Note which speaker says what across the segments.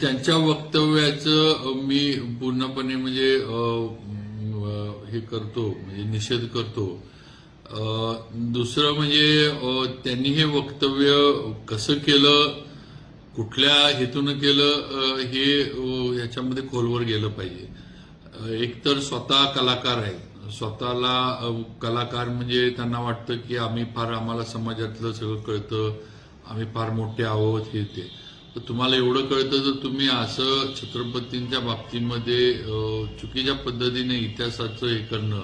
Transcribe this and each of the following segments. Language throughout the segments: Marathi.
Speaker 1: त्यांच्या वक्तव्याचं मी पूर्णपणे म्हणजे हे करतो म्हणजे निषेध करतो. दुसरं म्हणजे त्यांनी हे वक्तव्य कसं केलं कुठल्या हेतून केलं हे याच्यामध्ये ह्याच्यामध्ये खोलवर गेलं पाहिजे. एकतर स्वतः कलाकार आहे. स्वतःला कलाकार म्हणजे त्यांना वाटतं की आम्ही फार आम्हाला समाजातलं सगळं कळतं आम्ही फार मोठे आहोत हे ते. तर तुम्हाला एवढं कळतं तर तुम्ही असं छत्रपतींच्या बाबतीमध्ये चुकीच्या पद्धतीने इतिहासाचं हे करणं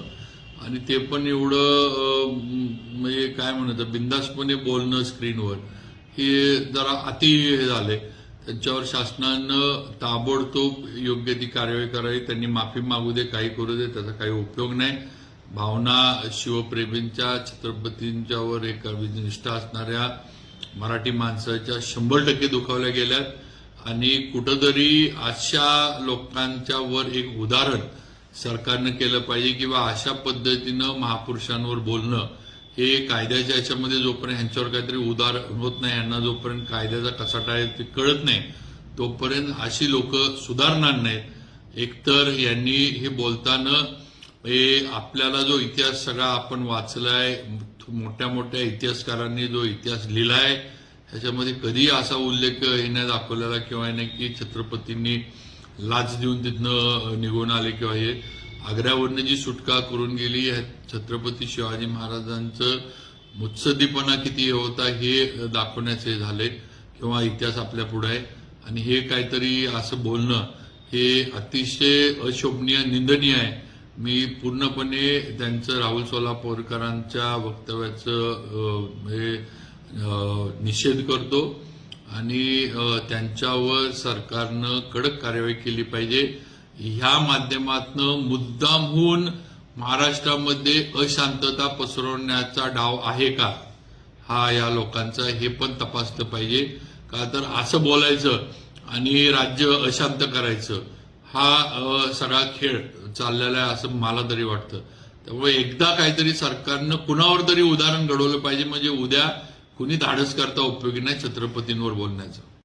Speaker 1: आणि ते पण एवढं म्हणजे काय म्हणतं बिंदासपणे बोलणं स्क्रीनवर हे जरा अति हे झाले. त्यांच्यावर शासनानं ताबडतोब योग्य ती कारवाई करावी. त्यांनी माफी मागू दे काही करू दे त्याचा काही उपयोग नाही. भावना शिवप्रेमींच्या छत्रपतींच्यावर एक निष्ठा असणाऱ्या मराठी माणसाच्या शंभर टक्के दुखावल्या गेल्यात. आणि कुठंतरी अशा लोकांच्या वर एक उदाहरण सरकारनं केलं पाहिजे किंवा अशा पद्धतीनं महापुरुषांवर बोलणं हे कायद्याच्या याच्यामध्ये जोपर्यंत ह्यांच्यावर काहीतरी उदार होत नाही यांना जोपर्यंत कायद्याचा कसाटा आहे ते कळत नाही तोपर्यंत अशी लोक सुधारणार नाहीत. एकतर यांनी हे बोलताना हे आपल्याला जो इतिहास सगळा आपण वाचलाय मोठ्या मोठ्या इतिहासकारांनी जो इतिहास लिहिलाय ह्याच्यामध्ये कधी असा उल्लेख हे नाही दाखवलेला किंवा हे नाही की छत्रपतींनी लाच देऊन तिथनं निघून आले किंवा हे. आग्र्यावरनं जी सुटका करून गेली छत्रपती शिवाजी महाराजांचं मुत्सदीपणा किती होता हे दाखवण्याचे झाले किंवा इतिहास आपल्या पुढे आहे. आणि हे काहीतरी असं बोलणं हे अतिशय अशोभनीय निंदनीय आहे. मी पूर्णपणे त्यांचं राहुल सोलापूरकरांच्या वक्तव्याचं हे निषेध करतो आणि त्यांच्यावर सरकारनं कडक कारवाई केली पाहिजे. ह्या माध्यमातनं मुद्दामहून महाराष्ट्रामध्ये अशांतता पसरवण्याचा डाव आहे का? हा या लोकांचा हे पण तपासलं पाहिजे. का तर असं बोलायचं आणि राज्य अशांत करायचं. हा सगळा खेळ चाललेलं आहे असं मला तरी वाटतं. त्यामुळे एकदा काहीतरी सरकारनं कुणावर तरी उदाहरण घडवलं पाहिजे म्हणजे उद्या कुणी धाडस करता उपयोगी नाही छत्रपतींवर बोलण्याचं.